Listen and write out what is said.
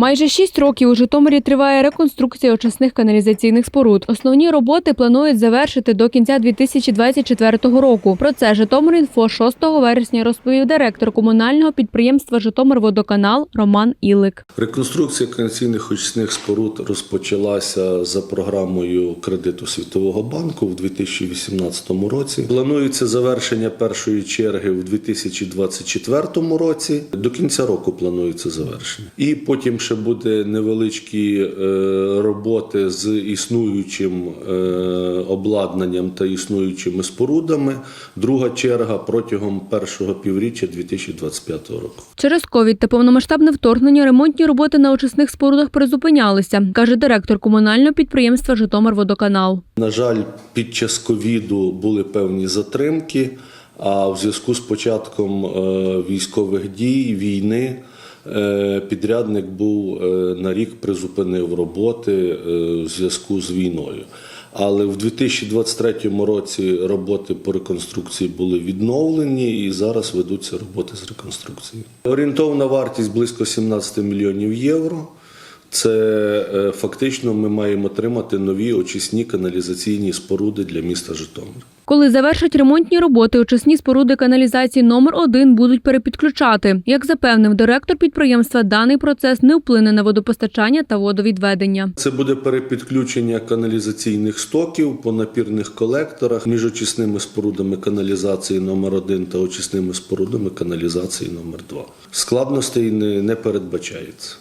Майже шість років у Житомирі триває реконструкція очисних каналізаційних споруд. Основні роботи планують завершити до кінця 2024 року. Про це Житомир.Інфо 6 вересня розповів директор комунального підприємства Житомирводоканал Роман Ілик. Реконструкція каналізаційних очисних споруд розпочалася за програмою кредиту Світового банку в 2018 році. Планується завершення першої черги в 2024 році. До кінця року планується завершення. І потім ще буде невеличкі е, роботи з існуючим е, обладнанням та існуючими спорудами. Друга черга протягом першого півріччя 2025 року. Через ковід та повномасштабне вторгнення ремонтні роботи на очисних спорудах призупинялися, каже директор комунального підприємства Житомирводоканал. На жаль, під час ковіду були певні затримки. А в зв'язку з початком е, військових дій, війни, підрядник був е, на рік призупинив роботи е, в зв'язку з війною. Але в 2023 році роботи по реконструкції були відновлені і зараз ведуться роботи з реконструкції. Орієнтовна вартість близько 17 мільйонів євро. Це е, фактично ми маємо отримати нові очисні каналізаційні споруди для міста Житомир. Коли завершать ремонтні роботи, очисні споруди каналізації номер 1 будуть перепідключати. Як запевнив директор підприємства, даний процес не вплине на водопостачання та водовідведення. Це буде перепідключення каналізаційних стоків по напірних колекторах між очисними спорудами каналізації номер 1 та очисними спорудами каналізації номер 2 Складностей не, не передбачається.